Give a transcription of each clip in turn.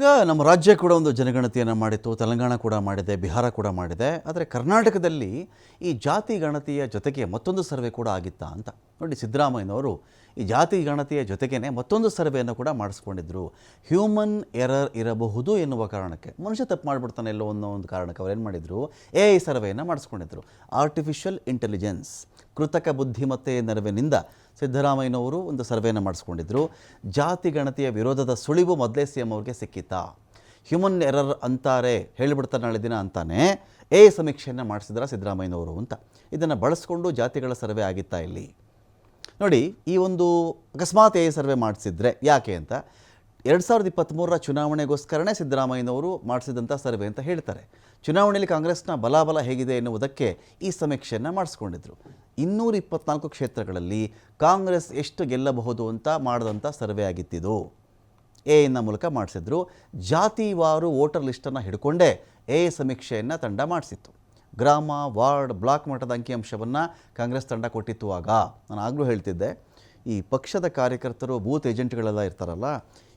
ಈಗ ನಮ್ಮ ರಾಜ್ಯ ಕೂಡ ಒಂದು ಜನಗಣತಿಯನ್ನು ಮಾಡಿತ್ತು, ತೆಲಂಗಾಣ ಕೂಡ ಮಾಡಿದೆ, ಬಿಹಾರ ಕೂಡ ಮಾಡಿದೆ, ಆದರೆ ಕರ್ನಾಟಕದಲ್ಲಿ ಈ ಜಾತಿ ಗಣತಿಯ ಜೊತೆಗೆ ಮತ್ತೊಂದು ಸರ್ವೆ ಕೂಡ ಆಗಿತ್ತಾ ಅಂತ. ನೋಡಿ ಸಿದ್ದರಾಮಯ್ಯನವರು ಈ ಜಾತಿ ಗಣತಿಯ ಜೊತೆಗೇ ಮತ್ತೊಂದು ಸರ್ವೆಯನ್ನು ಕೂಡ ಮಾಡಿಸ್ಕೊಂಡಿದ್ರು. ಹ್ಯೂಮನ್ ಎರರ್ ಇರಬಹುದು ಎನ್ನುವ ಕಾರಣಕ್ಕೆ. ಮನುಷ್ಯ ತಪ್ಪು ಮಾಡಿಬಿಡ್ತಾನೆ ಎಲ್ಲೋ ಅನ್ನೋ ಒಂದು ಕಾರಣಕ್ಕೆ ಅವ್ರು ಏನು ಮಾಡಿದರು? ಎ ಐ ಸರ್ವೆಯನ್ನು ಮಾಡಿಸ್ಕೊಂಡಿದ್ರು. ಆರ್ಟಿಫಿಷಿಯಲ್ ಇಂಟೆಲಿಜೆನ್ಸ್ ಕೃತಕ ಬುದ್ಧಿಮತ್ತೆ ನೆರವಿನಿಂದ ಸಿದ್ದರಾಮಯ್ಯನವರು ಒಂದು ಸರ್ವೇನ ಮಾಡಿಸ್ಕೊಂಡಿದ್ರು. ಜಾತಿ ಗಣತಿಯ ವಿರೋಧದ ಸುಳಿವು ಮೊದಲೇ ಸಿ ಎಂ ಅವ್ರಿಗೆ ಸಿಕ್ಕಿತಾ ಹ್ಯೂಮನ್ ಎರರ್ ಅಂತಾರೆ, ಹೇಳಿಬಿಡ್ತಾರೆ ನಾಳೆ ದಿನ ಅಂತಾನೆ ಎ ಸಮೀಕ್ಷೆಯನ್ನು ಮಾಡಿಸಿದ್ರ ಸಿದ್ದರಾಮಯ್ಯನವರು ಅಂತ. ಇದನ್ನು ಬಳಸ್ಕೊಂಡು ಜಾತಿಗಳ ಸರ್ವೆ ಆಗಿತ್ತಾ ಇಲ್ಲಿ. ನೋಡಿ, ಈ ಒಂದು ಅಕಸ್ಮಾತ್ ಎ ಸರ್ವೆ ಮಾಡಿಸಿದ್ರೆ ಯಾಕೆ ಅಂತ ಎರಡು ಸಾವಿರದ ಇಪ್ಪತ್ತ್ಮೂರರ ಚುನಾವಣೆಗೋಸ್ಕರನೇ ಸಿದ್ದರಾಮಯ್ಯನವರು ಮಾಡಿಸಿದಂಥ ಸರ್ವೆ ಅಂತ ಹೇಳ್ತಾರೆ. ಚುನಾವಣೆಯಲ್ಲಿ ಕಾಂಗ್ರೆಸ್ನ ಬಲಾಬಲ ಹೇಗಿದೆ ಎನ್ನುವುದಕ್ಕೆ ಈ ಸಮೀಕ್ಷೆಯನ್ನು ಮಾಡಿಸ್ಕೊಂಡಿದ್ರು. ಇನ್ನೂರ ಇಪ್ಪತ್ನಾಲ್ಕು ಕ್ಷೇತ್ರಗಳಲ್ಲಿ ಕಾಂಗ್ರೆಸ್ ಎಷ್ಟು ಗೆಲ್ಲಬಹುದು ಅಂತ ಮಾಡಿದಂಥ ಸರ್ವೆ ಆಗಿತ್ತಿದು. ಎ ಎನ್ನ ಮೂಲಕ ಮಾಡಿಸಿದ್ರು. ಜಾತಿವಾರು ವೋಟರ್ ಲಿಸ್ಟನ್ನು ಹಿಡ್ಕೊಂಡೇ ಎ ಸಮೀಕ್ಷೆಯನ್ನು ತಂಡ ಮಾಡಿಸಿತ್ತು. ಗ್ರಾಮ, ವಾರ್ಡ್, ಬ್ಲಾಕ್ ಮಟ್ಟದ ಅಂಕಿಅಂಶವನ್ನು ಕಾಂಗ್ರೆಸ್ ತಂಡ ಕೊಟ್ಟಿತ್ತು ಆಗ. ನಾನು ಆಗಲೂ ಹೇಳ್ತಿದ್ದೆ. ಈ ಪಕ್ಷದ ಕಾರ್ಯಕರ್ತರು ಬೂತ್ ಏಜೆಂಟ್ಗಳೆಲ್ಲ ಇರ್ತಾರಲ್ಲ,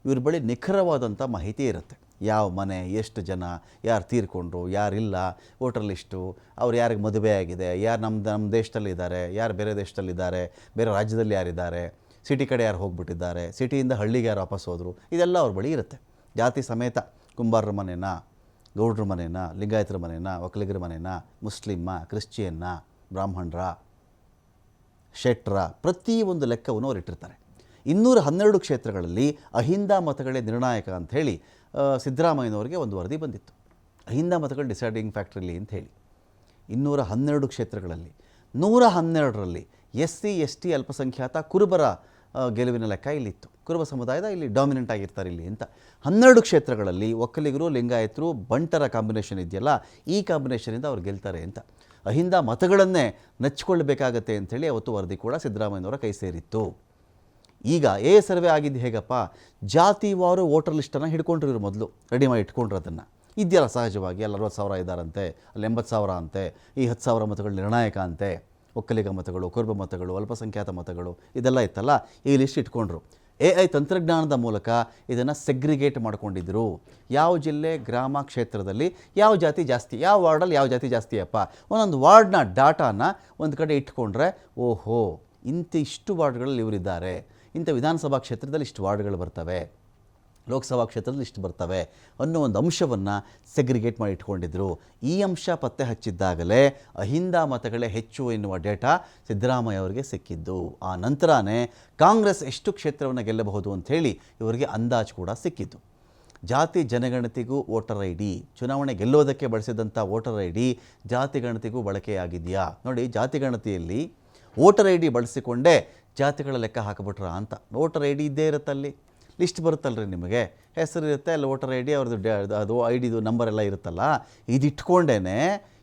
ಇವ್ರ ಬಳಿ ನಿಖರವಾದಂಥ ಮಾಹಿತಿ ಇರುತ್ತೆ. ಯಾವ ಮನೆ, ಎಷ್ಟು ಜನ, ಯಾರು ತೀರ್ಕೊಂಡ್ರು, ಯಾರಿಲ್ಲ, ವೋಟರ್ ಲಿಸ್ಟು, ಅವ್ರು ಯಾರಿಗೆ ಮದುವೆ ಆಗಿದೆ, ಯಾರು ನಮ್ಮ ನಮ್ಮ ದೇಶದಲ್ಲಿದ್ದಾರೆ, ಯಾರು ಬೇರೆ ದೇಶದಲ್ಲಿದ್ದಾರೆ, ಬೇರೆ ರಾಜ್ಯದಲ್ಲಿ ಯಾರಿದ್ದಾರೆ, ಸಿಟಿ ಕಡೆ ಯಾರು ಹೋಗ್ಬಿಟ್ಟಿದ್ದಾರೆ, ಸಿಟಿಯಿಂದ ಹಳ್ಳಿಗೆ ಯಾರು ವಾಪಸ್ ಹೋದರು, ಇದೆಲ್ಲ ಅವ್ರ ಬಳಿ ಇರುತ್ತೆ. ಜಾತಿ ಸಮೇತ ಕುಂಬಾರರ ಮನೆನಾ, ಗೌಡ್ರ ಮನೆನಾ, ಲಿಂಗಾಯತರ ಮನೆನಾ, ಒಕ್ಕಲಿಗರ ಮನೆನಾ ಮುಸ್ಲಿಮ್ಮ ಕ್ರಿಶ್ಚಿಯನ್ನ, ಬ್ರಾಹ್ಮಣರ ಶೆಟ್ರ ಪ್ರತಿಯೊಂದು ಲೆಕ್ಕವನ್ನು ಅವರಿಟ್ಟಿರ್ತಾರೆ ಇನ್ನೂರ ಹನ್ನೆರಡು ಕ್ಷೇತ್ರಗಳಲ್ಲಿ ಅಹಿಂದ ಮತಗಳೇ ನಿರ್ಣಾಯಕ ಅಂಥೇಳಿ ಸಿದ್ದರಾಮಯ್ಯನವರಿಗೆ ಒಂದು ವರದಿ ಬಂದಿತ್ತು. ಅಹಿಂದ ಮತಗಳು ಡಿಸೈಡಿಂಗ್ ಫ್ಯಾಕ್ಟ್ರಿಲಿ ಅಂತ ಹೇಳಿ. ಇನ್ನೂರ ಹನ್ನೆರಡು ಕ್ಷೇತ್ರಗಳಲ್ಲಿ, ನೂರ ಹನ್ನೆರಡರಲ್ಲಿ ಎಸ್ ಸಿ ಎಸ್ ಟಿ ಅಲ್ಪಸಂಖ್ಯಾತ ಕುರುಬರ ಗೆಲುವಿನ ಲೆಕ್ಕ ಇಲ್ಲಿತ್ತು. ಕುರುಬ ಸಮುದಾಯದ ಇಲ್ಲಿ ಡಾಮಿನೆಂಟ್ ಆಗಿರ್ತಾರೆ ಇಲ್ಲಿ ಅಂತ. ಹನ್ನೆರಡು ಕ್ಷೇತ್ರಗಳಲ್ಲಿ ಒಕ್ಕಲಿಗರು, ಲಿಂಗಾಯತರು, ಬಂಟರ ಕಾಂಬಿನೇಷನ್ ಇದೆಯಲ್ಲ, ಈ ಕಾಂಬಿನೇಷನಿಂದ ಅವ್ರು ಗೆಲ್ತಾರೆ ಅಂತ. ಅಹಿಂದ ಮತಗಳನ್ನೇ ನೆಚ್ಚಿಕೊಳ್ಳಬೇಕಾಗತ್ತೆ ಅಂಥೇಳಿ ಅವತ್ತು ವರದಿ ಕೂಡ ಸಿದ್ದರಾಮಯ್ಯನವರ ಕೈ ಸೇರಿತ್ತು. ಈಗ ಎ ಸರ್ವೆ ಆಗಿದ್ದು ಹೇಗಪ್ಪ? ಜಾತಿವಾರು ವೋಟರ್ ಲಿಸ್ಟನ್ನು ಹಿಡ್ಕೊಂಡ್ರು ಮೊದಲು. ರೆಡಿ ಮಾಡಿ ಇಟ್ಕೊಂಡ್ರು ಅದನ್ನು. ಇದೆಯಲ್ಲ ಸಹಜವಾಗಿ ಅಲ್ಲಿ ಅರವತ್ತು ಸಾವಿರ ಇದ್ದಾರಂತೆ ಅಲ್ಲಿ ಎಂಬತ್ತು ಸಾವಿರ ಅಂತೆ, ಈ ಹತ್ತು ಸಾವಿರ ಮತಗಳು ನಿರ್ಣಾಯಕ ಅಂತೆ. ಒಕ್ಕಲಿಗ ಮತಗಳು, ಕುರುಬ ಮತಗಳು, ಅಲ್ಪಸಂಖ್ಯಾತ ಮತಗಳು, ಇದೆಲ್ಲ ಇತ್ತಲ್ಲ, ಈ ಲಿಸ್ಟ್ ಇಟ್ಕೊಂಡ್ರು. ಎ ಐ ತಂತ್ರಜ್ಞಾನದ ಮೂಲಕ ಇದನ್ನು ಸೆಗ್ರಿಗೇಟ್ ಮಾಡಿಕೊಂಡಿದ್ದರು ಯಾವ ಜಿಲ್ಲೆ, ಗ್ರಾಮ ಕ್ಷೇತ್ರದಲ್ಲಿ ಯಾವ ಜಾತಿ ಜಾಸ್ತಿ, ಯಾವ ವಾರ್ಡಲ್ಲಿ ಯಾವ ಜಾತಿ ಜಾಸ್ತಿಯಪ್ಪ ಒಂದೊಂದು ವಾರ್ಡ್ನ ಡಾಟಾನ ಒಂದು ಕಡೆ ಇಟ್ಕೊಂಡ್ರೆ ಓಹೋ ಇಂಥ ಇಷ್ಟು ವಾರ್ಡ್ಗಳಲ್ಲಿ ಇವರಿದ್ದಾರೆ. ಇಂಥ ವಿಧಾನಸಭಾ ಕ್ಷೇತ್ರದಲ್ಲಿ ಇಷ್ಟು ವಾರ್ಡ್ಗಳು ಬರ್ತವೆ. ಲೋಕಸಭಾ ಕ್ಷೇತ್ರದಲ್ಲಿ ಇಷ್ಟು ಬರ್ತವೆ ಅನ್ನೋ ಒಂದು ಅಂಶವನ್ನು ಸೆಗ್ರಿಗೇಟ್ ಮಾಡಿ ಇಟ್ಕೊಂಡಿದ್ರು. ಈ ಅಂಶ ಪತ್ತೆ ಹಚ್ಚಿದ್ದಾಗಲೇ ಅಹಿಂದ ಮತಗಳೇ ಹೆಚ್ಚು ಎನ್ನುವ ಡೇಟಾ ಸಿದ್ದರಾಮಯ್ಯ ಅವರಿಗೆ ಸಿಕ್ಕಿದ್ದು. ಆ ನಂತರನೇ ಕಾಂಗ್ರೆಸ್ ಎಷ್ಟು ಕ್ಷೇತ್ರವನ್ನು ಗೆಲ್ಲಬಹುದು ಅಂಥೇಳಿ ಇವರಿಗೆ ಅಂದಾಜು ಕೂಡ ಸಿಕ್ಕಿದ್ದು. ಜಾತಿ ಜನಗಣತಿಗೂ ವೋಟರ್ ಐ ಡಿ ಚುನಾವಣೆ ಗೆಲ್ಲೋದಕ್ಕೆ ಬಳಸಿದಂಥ ವೋಟರ್ ಐ ಡಿ ಜಾತಿ ಗಣತಿಗೂ ಬಳಕೆಯಾಗಿದೆಯಾ? ನೋಡಿ, ಜಾತಿ ಗಣತಿಯಲ್ಲಿ ವೋಟರ್ ಐ ಡಿ ಬಳಸಿಕೊಂಡೇ ಜಾತಿಗಳ ಲೆಕ್ಕ ಹಾಕಿಬಿಟ್ರ ಅಂತ. ವೋಟರ್ ಐ ಡಿ ಇದ್ದೇ ಇರುತ್ತಲ್ಲಿ. ಲಿಸ್ಟ್ ಬರುತ್ತಲ್ರಿ ನಿಮಗೆ. ಹೆಸರು ಇರುತ್ತೆ, ಅಲ್ಲಿ ವೋಟರ್ ಐ ಡಿ, ಅವ್ರದ್ದು ಅದು ಐ ಡಿದು ನಂಬರ್ ಎಲ್ಲ ಇರುತ್ತಲ್ಲ ಇದಿಟ್ಕೊಂಡೇ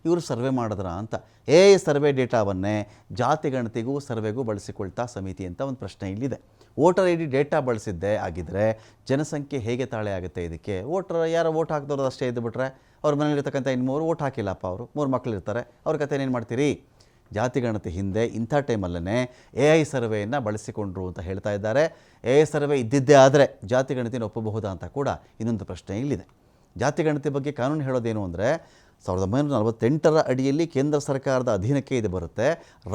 ಇವರು ಸರ್ವೆ ಮಾಡಿದ್ರ ಅಂತ. ಏ ಸರ್ವೆ ಡೇಟಾವನ್ನೇ ಜಾತಿ ಗಣತಿಗೂ ಸರ್ವೆಗೂ ಬಳಸಿಕೊಳ್ತಾ ಸಮಿತಿ ಅಂತ ಒಂದು ಪ್ರಶ್ನೆ ಇಲ್ಲಿದೆ. ವೋಟರ್ ಐ ಡಿ ಡೇಟಾ ಬಳಸಿದ್ದೆ ಆಗಿದ್ದರೆ ಜನಸಂಖ್ಯೆ ಹೇಗೆ ತಾಳೆ ಆಗುತ್ತೆ ಇದಕ್ಕೆ? ವೋಟರ್ ಯಾರೋ ವೋಟ್ ಹಾಕಿದವ್ರದ್ದು ಅಷ್ಟೇ ಇದ್ದುಬಿಟ್ರೆ ಅವ್ರ ಮನೇಲಿರ್ತಕ್ಕಂಥ ಇನ್ನು ಮೂರು ವೋಟ್ ಹಾಕಿಲ್ಲಪ್ಪ ಅವರು, ಮೂರು ಮಕ್ಕಳು ಇರ್ತಾರೆ ಅವ್ರ ಕತೆ ಏನು ಮಾಡ್ತೀರಿ? ಜಾತಿ ಗಣತಿ ಹಿಂದೆ ಇಂಥ ಟೈಮಲ್ಲೇ ಎ ಐ ಸರ್ವೆಯನ್ನು ಬಳಸಿಕೊಂಡ್ರು ಅಂತ ಹೇಳ್ತಾ ಇದ್ದಾರೆ. ಎ ಐ ಸರ್ವೆ ಇದ್ದಿದ್ದೇ ಆದರೆ ಜಾತಿ ಗಣತಿನ ಒಪ್ಪಬಹುದಾ ಅಂತ ಕೂಡ ಇನ್ನೊಂದು ಪ್ರಶ್ನೆ ಇಲ್ಲಿದೆ. ಜಾತಿ ಗಣತಿ ಬಗ್ಗೆ ಕಾನೂನು ಹೇಳೋದೇನು ಅಂದರೆ ಸಾವಿರದ ಒಂಬೈನೂರ ನಲವತ್ತೆಂಟರ ಅಡಿಯಲ್ಲಿ ಕೇಂದ್ರ ಸರ್ಕಾರದ ಅಧೀನಕ್ಕೆ ಇದು ಬರುತ್ತೆ.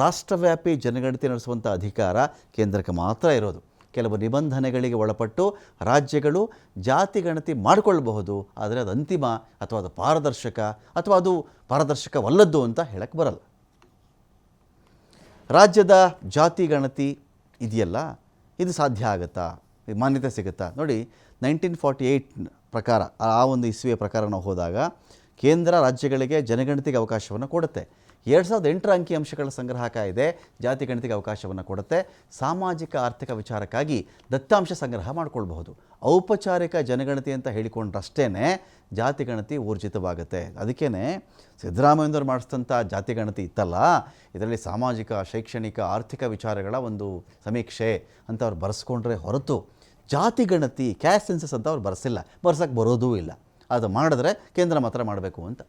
ರಾಷ್ಟ್ರವ್ಯಾಪಿ ಜನಗಣತಿ ನಡೆಸುವಂಥ ಅಧಿಕಾರ ಕೇಂದ್ರಕ್ಕೆ ಮಾತ್ರ ಇರೋದು. ಕೆಲವು ನಿಬಂಧನೆಗಳಿಗೆ ಒಳಪಟ್ಟು ರಾಜ್ಯಗಳು ಜಾತಿ ಗಣತಿ ಮಾಡಿಕೊಳ್ಳಬಹುದು ಆದರೆ ಅದು ಅಂತಿಮ ಅಥವಾ ಅದು ಪಾರದರ್ಶಕ ಅಥವಾ ಅದು ಪಾರದರ್ಶಕವಲ್ಲದ್ದು ಅಂತ ಹೇಳಕ್ಕೆ ಬರಲ್ಲ. ರಾಜ್ಯದ ಜಾತಿ ಗಣತಿ ಇದೆಯಲ್ಲ, ಇದು ಸಾಧ್ಯ ಆಗುತ್ತಾ? ಮಾನ್ಯತೆ ಸಿಗುತ್ತಾ? ನೋಡಿ, ನೈನ್ಟೀನ್ ಫಾರ್ಟಿ ಏಯ್ಟ್ ಪ್ರಕಾರ, ಆ ಒಂದು ಇಸ್ವಿಯ ಪ್ರಕಾರ ನಾವು ಹೋದಾಗ ಕೇಂದ್ರ ರಾಜ್ಯಗಳಿಗೆ ಜನಗಣತಿಗೆ ಅವಕಾಶವನ್ನು ಕೊಡುತ್ತೆ. ಎರಡು ಸಾವಿರದ ಎಂಟರ ಅಂಕಿಅಂಶಗಳ ಸಂಗ್ರಹ ಕಾಯ್ದೆ ಜಾತಿ ಗಣತಿಗೆ ಅವಕಾಶವನ್ನು ಕೊಡುತ್ತೆ. ಸಾಮಾಜಿಕ, ಆರ್ಥಿಕ ವಿಚಾರಕ್ಕಾಗಿ ದತ್ತಾಂಶ ಸಂಗ್ರಹ ಮಾಡಿಕೊಳ್ಬಹುದು. ಔಪಚಾರಿಕ ಜನಗಣತಿ ಅಂತ ಹೇಳಿಕೊಂಡ್ರಷ್ಟೇ ಜಾತಿ ಗಣತಿ ಊರ್ಜಿತವಾಗುತ್ತೆ. ಅದಕ್ಕೇ ಸಿದ್ದರಾಮಯ್ಯನವ್ರು ಮಾಡಿಸಿದಂಥ ಜಾತಿ ಗಣತಿ ಇತ್ತಲ್ಲ, ಇದರಲ್ಲಿ ಸಾಮಾಜಿಕ, ಶೈಕ್ಷಣಿಕ, ಆರ್ಥಿಕ ವಿಚಾರಗಳ ಒಂದು ಸಮೀಕ್ಷೆ ಅಂತ ಅವ್ರು ಬರೆಸ್ಕೊಂಡ್ರೆ ಹೊರತು ಜಾತಿ ಗಣತಿ, ಕ್ಯಾಸ್ಟ್ ಸೆನ್ಸಸ್ ಅಂತ ಅವ್ರು ಬರೆಸಿಲ್ಲ. ಬರ್ಸಕ್ಕೆ ಬರೋದೂ ಇಲ್ಲ. ಅದು ಮಾಡಿದ್ರೆ ಕೇಂದ್ರ ಮಾತ್ರ ಮಾಡಬೇಕು ಅಂತ.